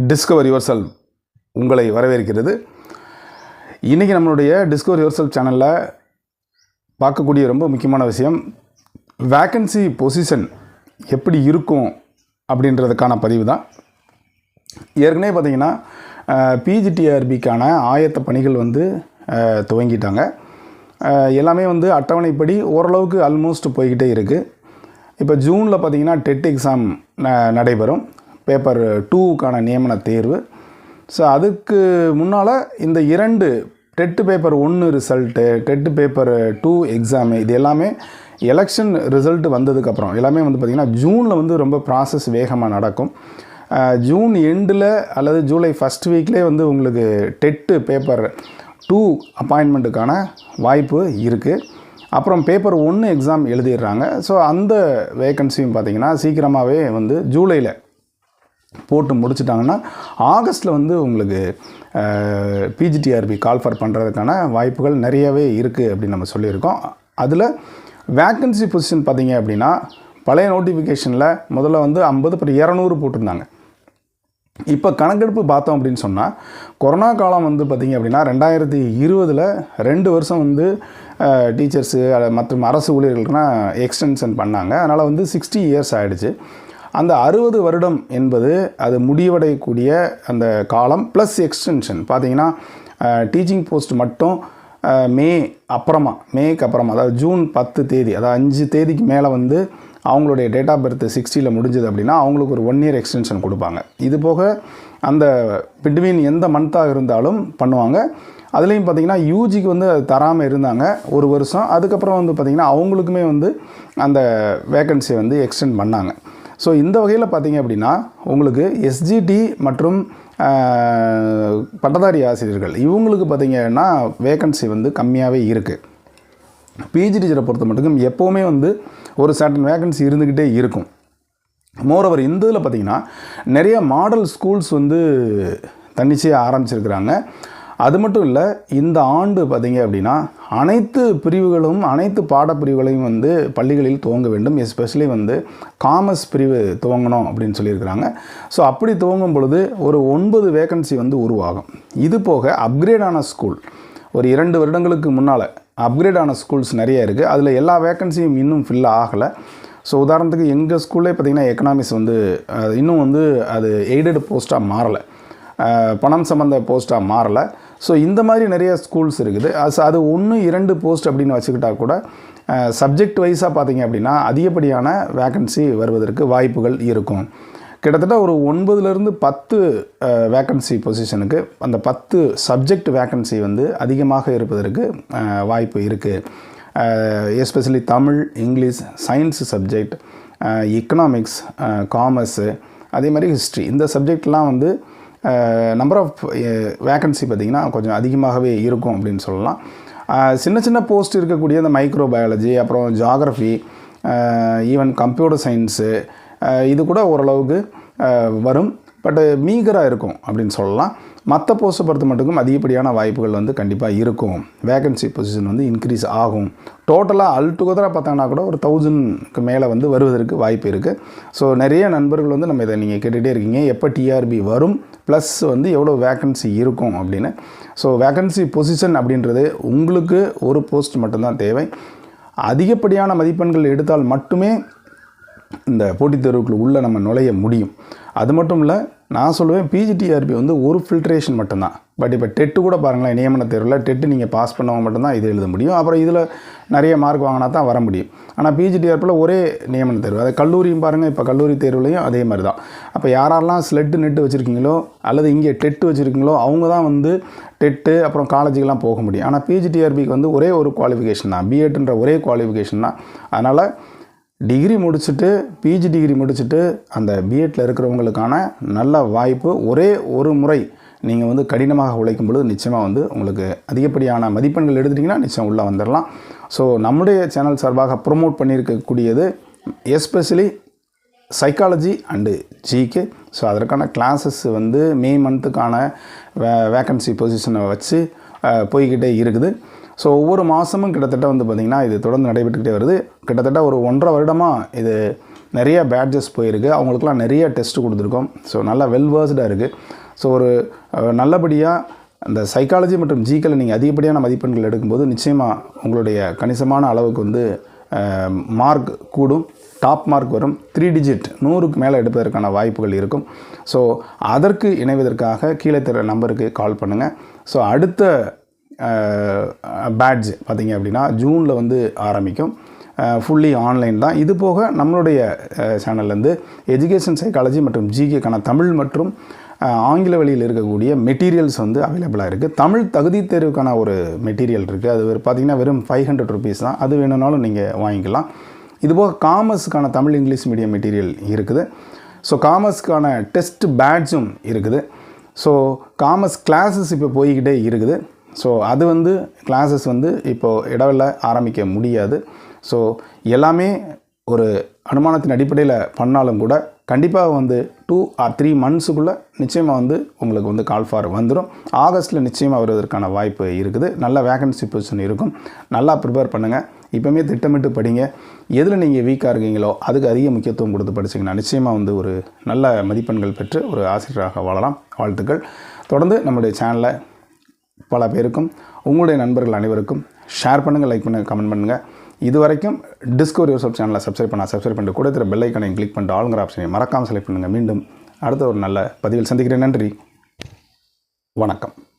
Discover your உங்களை வரவேற்கிறது. இன்றைக்கி நம்மளுடைய டிஸ்கவர் யுவர் சேனலில் பார்க்கக்கூடிய ரொம்ப முக்கியமான விஷயம் வேக்கன்சி பொசிஷன் எப்படி இருக்கும் அப்படின்றதுக்கான பதிவு தான். ஏற்கனவே பார்த்திங்கன்னா பிஜிடிஆர்பிக்கான ஆயத்த பணிகள் வந்து துவங்கிட்டாங்க. எல்லாமே வந்து அட்டவணைப்படி ஓரளவுக்கு ஆல்மோஸ்ட் போய்கிட்டே இருக்குது இப்போ ஜூனில் பார்த்தீங்கன்னா டெட் எக்ஸாம் நடைபெறும். பேப்பர் டூவுக்கான நியமன தேர்வு. ஸோ அதுக்கு முன்னால் இந்த இரண்டு டெட்டு பேப்பர் ஒன்று result TET paper two exam இது எல்லாமே எலெக்ஷன் ரிசல்ட் வந்ததுக்கப்புறம் எல்லாமே வந்து பார்த்திங்கன்னா ஜூனில் வந்து ரொம்ப ப்ராசஸ் வேகமாக நடக்கும். ஜூன் எண்டில் அல்லது ஜூலை ஃபஸ்ட் வீக்லேயே வந்து உங்களுக்கு டெட்டு பேப்பர் டூ அப்பாயின்மெண்ட்டுக்கான வாய்ப்பு இருக்குது அப்புறம் பேப்பர் ஒன்று எக்ஸாம் எழுதிடுறாங்க. ஸோ அந்த வேகன்சியும் பார்த்தீங்கன்னா சீக்கிரமாகவே வந்து ஜூலையில் போட்டு முடிச்சிட்டாங்கன்னா ஆகஸ்ட்டில் வந்து உங்களுக்கு பிஜிடிஆர்பி கால்ஃபர் பண்ணுறதுக்கான வாய்ப்புகள் நிறையவே இருக்குது அப்படின்னு நம்ம சொல்லியிருக்கோம். அதில் வேக்கன்சி பொசிஷன் பார்த்தீங்க அப்படின்னா பழைய நோட்டிஃபிகேஷனில் முதல்ல வந்து ஐம்பது அப்புறம் இரநூறு போட்டிருந்தாங்க. இப்போ கணக்கெடுப்பு பார்த்தோம் அப்படின்னு சொன்னால் கொரோனா காலம் வந்து பார்த்திங்க அப்படின்னா ரெண்டாயிரத்தி இருபதில் ரெண்டு வருஷம் வந்து டீச்சர்ஸு மற்றும் அரசு ஊழியர்களுக்குனா எக்ஸ்டென்ஷன் பண்ணாங்க. அதனால் வந்து சிக்ஸ்டி இயர்ஸ் ஆகிடுச்சு அந்த அறுபது வருடம் என்பது அது முடிவடையக்கூடிய அந்த காலம் ப்ளஸ் எக்ஸ்டென்ஷன் பார்த்தீங்கன்னா டீச்சிங் போஸ்ட் மட்டும் மே அப்புறமா மேக்கு அப்புறமா அதாவது ஜூன் பத்து தேதி அதாவது அஞ்சு தேதிக்கு மேலே வந்து அவங்களுடைய டேட் ஆஃப் பர்த் சிக்ஸ்டியில் முடிஞ்சது அப்படின்னா அவங்களுக்கு ஒரு ஒன் இயர் எக்ஸ்டென்ஷன் கொடுப்பாங்க. இது போக அந்த பிட்வீன் எந்த மந்த்தாக இருந்தாலும் பண்ணுவாங்க. அதுலேயும் பார்த்தீங்கன்னா யூஜிக்கு வந்து அது தராமல் இருந்தாங்க ஒரு வருஷம். அதுக்கப்புறம் வந்து பார்த்திங்கன்னா அவங்களுக்குமே வந்து அந்த வேக்கன்சியை வந்து எக்ஸ்டெண்ட் பண்ணாங்க. ஸோ இந்த வகையில் பார்த்தீங்க அப்படின்னா உங்களுக்கு எஸ்ஜிடி மற்றும் பட்டதாரி ஆசிரியர்கள் இவங்களுக்கு பார்த்தீங்கன்னா வேக்கன்சி வந்து கம்மியாகவே இருக்குது பிஜி டீச்சரை பொறுத்த மட்டுக்கும் எப்போவுமே வந்து ஒரு சர்டன் வேகன்சி இருந்துக்கிட்டே இருக்கும். மோரோவர் இந்த இதில் பார்த்தீங்கன்னா நிறைய மாடல் ஸ்கூல்ஸ் வந்து தன்னிச்சையாக ஆரம்பிச்சிருக்கிறாங்க. அது மட்டும் இல்லை இந்த ஆண்டு பார்த்தீங்க அப்படின்னா அனைத்து பிரிவுகளும் அனைத்து பாடப்பிரிவுகளையும் வந்து பள்ளிகளில் துவங்க வேண்டும். எஸ்பெஷலி வந்து காமர்ஸ் பிரிவு துவங்கணும் அப்படின்னு சொல்லியிருக்கிறாங்க. ஸோ அப்படி துவங்கும் பொழுது ஒரு ஒன்பது வேகன்சி வந்து உருவாகும். இது போக அப்கிரேடான ஸ்கூல் ஒரு இரண்டு வருடங்களுக்கு முன்னால் அப்கிரேடான ஸ்கூல்ஸ் நிறைய இருக்குது அதில் எல்லா வேக்கன்சியும் இன்னும் ஃபில் ஆகலை. ஸோ உதாரணத்துக்கு எங்கள் ஸ்கூல்லே பார்த்திங்கன்னா எக்கனாமிக்ஸ் வந்து இன்னும் வந்து அது எய்டட் போஸ்ட்டாக மாறலை. பணம் சம்மந்த போஸ்ட்டாக மாறலை. ஸோ இந்த மாதிரி நிறைய ஸ்கூல்ஸ் இருக்குது. அது அது ஒன்று இரண்டு போஸ்ட் அப்படின்னு வச்சுக்கிட்டா கூட சப்ஜெக்ட் வைஸாக பார்த்தீங்க அப்படின்னா அதிகப்படியான வேக்கன்சி வருவதற்கு வாய்ப்புகள் இருக்கும். கிட்டத்தட்ட ஒரு ஒன்பதுலேருந்து பத்து வேக்கன்சி பொசிஷனுக்கு அந்த பத்து சப்ஜெக்ட் வேக்கன்சி வந்து அதிகமாக இருப்பதற்கு வாய்ப்பு இருக்குது especially Tamil English science subject economics commerce அதே மாதிரி ஹிஸ்ட்ரி இந்த சப்ஜெக்ட்லாம் வந்து நம்பர் ஆஃப் வேக்கன்சி பார்த்திங்கன்னா கொஞ்சம் அதிகமாகவே இருக்கும் அப்படின்னு சொல்லலாம். சின்ன சின்ன போஸ்ட் இருக்கக்கூடிய இந்த மைக்ரோ பயாலஜி அப்புறம் ஜாகிரஃபி ஈவன் கம்ப்யூட்டர் சயின்ஸு இது கூட ஓரளவுக்கு வரும். பட்டு மீகராக இருக்கும் அப்படின்னு சொல்லலாம். மற்ற போஸ்ட்டை பொறுத்த மட்டுக்கும் அதிகப்படியான வாய்ப்புகள் வந்து கண்டிப்பாக இருக்கும். வேகன்சி பொசிஷன் வந்து இன்க்ரீஸ் ஆகும். டோட்டலாக அல் டுகெதராக பார்த்தாங்கன்னா கூட ஒரு தௌசண்ட்க்கு மேலே வந்து வருவதற்கு வாய்ப்பு இருக்குது ஸோ நிறைய நண்பர்கள் வந்து நம்ம இதை நீங்கள் கேட்டுகிட்டே இருக்கீங்க. எப்போ டிஆர்பி வரும்? ப்ளஸ் வந்து எவ்வளோ வேகன்சி இருக்கும் அப்படின்னு. ஸோ வேகன்சி பொசிஷன் அப்படின்றது உங்களுக்கு ஒரு போஸ்ட் மட்டும்தான் தேவை. அதிகப்படியான மதிப்பெண்கள் எடுத்தால் மட்டுமே இந்த போட்டித் தேர்வுக்குள்ளே உள்ளே நம்ம நுழைய முடியும். அது மட்டும் இல்லை நான் சொல்லுவேன் பிஜிடிஆர்பி வந்து ஒரு ஃபில்ட்ரேஷன் மட்டும்தான். பட் இப்போ டெட்டு கூட பாருங்களேன் நியமன தேர்வில் டெட்டு நீங்கள் பாஸ் பண்ணவங்க மட்டும்தான் இது எழுத முடியும். அப்புறம் இதில் நிறைய மார்க் வாங்கினா தான் வர முடியும். ஆனால் பிஜிடிஆர்பியில் ஒரே நியமன தேர்வு. அதை கல்லூரியும் பாருங்கள் இப்போ கல்லூரி தேர்வுலையும் அதே மாதிரி தான் அப்போ யாரெல்லாம் ஸ்லெட்டு நெட்டு வச்சுருக்கீங்களோ அல்லது இங்கே டெட்டு வச்சுருக்கீங்களோ அவங்க தான் வந்து டெட்டு அப்புறம் காலேஜுக்கெல்லாம் போக முடியும். ஆனால் பிஜிடிஆர்பிக்கு வந்து ஒரே ஒரு குவாலிஃபிகேஷன் தான். பிஎட்ன்ற ஒரே குவாலிஃபிகேஷன் தான். அதனால் டிகிரி முடிச்சுட்டு பிஜி டிகிரி முடிச்சுட்டு அந்த பிஎட்டில் இருக்கிறவங்களுக்கான நல்ல வாய்ப்பு ஒரே ஒரு முறை நீங்கள் வந்து கடினமாக உழைக்கும் பொழுது நிச்சயமாக வந்து உங்களுக்கு அதிகப்படியான மதிப்பெண்கள் எடுத்துட்டிங்கன்னா நிச்சயம் உள்ளே வந்துடலாம் ஸோ நம்முடைய சேனல் சார்பாக promote பண்ணியிருக்கக்கூடியது especially psychology and GK so அதற்கான கிளாஸஸ் வந்து மே மந்த்துக்கான வே வேக்கன்சி பொசிஷனை வச்சு போய்கிட்டே இருக்குது. ஸோ ஒவ்வொரு மாதமும் கிட்டத்தட்ட வந்து பார்த்திங்கன்னா இது தொடர்ந்து நடைபெற்றுக்கிட்டே வருது. கிட்டத்தட்ட ஒரு ஒன்றரை வருடமாக இது நிறைய பேட்ஜஸ் போயிருக்கு. அவங்களுக்குலாம் நிறைய டெஸ்ட் கொடுத்துருக்கோம். ஸோ நல்லா வெல் வேர்ஸ்டாக இருக்குது ஸோ ஒரு நல்லபடியாக அந்த சைக்காலஜி மற்றும் ஜிக்கில் நீங்கள் அதிகப்படியான மதிப்பெண்கள் எடுக்கும்போது நிச்சயமாக உங்களுடைய கணிசமான அளவுக்கு வந்து மார்க் கூடும். டாப் மார்க் வரும். த்ரீ டிஜிட் நூறுக்கு மேலே எடுப்பதற்கான வாய்ப்புகள் இருக்கும். ஸோ அதற்கு இணைவதற்காக கீழே தர நம்பருக்கு கால் பண்ணுங்கள் ஸோ அடுத்த பேட்ஜ் பார்த்தீங்க அப்படின்னா ஜூனில் வந்து ஆரம்பிக்கும். ஃபுல்லி ஆன்லைன் தான். இது போக நம்மளுடைய சேனல்லேருந்து எஜுகேஷன் சைக்காலஜி மற்றும் ஜிகேக்கான தமிழ் மற்றும் ஆங்கில வழியில் இருக்கக்கூடிய மெட்டீரியல்ஸ் வந்து அவைலபிளாக இருக்குது தமிழ் தகுதி தேர்வுக்கான ஒரு மெட்டீரியல் இருக்குது அது பார்த்திங்கன்னா பார்த்தீங்கன்னா வெறும் ஃபைவ் ஹண்ட்ரட் ருபீஸ் தான். அது வேணும்னாலும் நீங்கள் வாங்கிக்கலாம். இதுபோக காமர்ஸுக்கான தமிழ் இங்கிலீஷ் மீடியம் மெட்டீரியல் இருக்குது. ஸோ காமர்ஸ்க்கான டெஸ்ட் பேட்சும் இருக்குது. ஸோ காமர்ஸ் கிளாஸஸ் இப்போ போய்கிட்டே இருக்குது. ஸோ அது வந்து கிளாஸஸ் வந்து இப்போது இடவில் ஆரம்பிக்க முடியாது. ஸோ எல்லாமே ஒரு அனுமானத்தின் அடிப்படையில் பண்ணாலும் கூட கண்டிப்பாக வந்து டூ ஆர் த்ரீ மந்த்ஸுக்குள்ளே நிச்சயமாக வந்து உங்களுக்கு வந்து கால் ஃபார் வந்துடும் ஆகஸ்ட்டில் நிச்சயமாக வருவதற்கான வாய்ப்பு இருக்குது. நல்ல வேகன்சி பொசிஷன் இருக்கும். நல்லா ப்ரிப்பேர் பண்ணுங்கள் இப்போமே திட்டமிட்டு படிங்க. எதில் நீங்கள் வீக்காக இருக்கீங்களோ அதுக்கு அதிக முக்கியத்துவம் கொடுத்து படிச்சிங்கன்னா நிச்சயமாக வந்து ஒரு நல்ல மதிப்பெண்கள் பெற்று ஒரு ஆசிரியராக வாழலாம். வாழ்த்துக்கள். தொடர்ந்து நம்முடைய சேனலை பல பேருக்கும் உங்களுடைய நண்பர்கள் அனைவருக்கும் ஷேர் பண்ணுங்கள் லைக் பண்ணுங்கள் கமெண்ட் பண்ணுங்கள் இது வரைக்கும் டிஸ்கவரி யூசப் சேனலை சப்ஸ்கிரைப் பண்ண சப்ஸ்கிரைப் பண்ணிட்டு கூட இருக்கிற பெல் கிளிக் பண்ணிட்டு ஆளுங்கிற ஆப்ஷனை மறக்காமல் செலக்ட் பண்ணுங்கள் மீண்டும் அடுத்த ஒரு நல்ல பதிவில் சந்திக்கிறேன். நன்றி. வணக்கம்.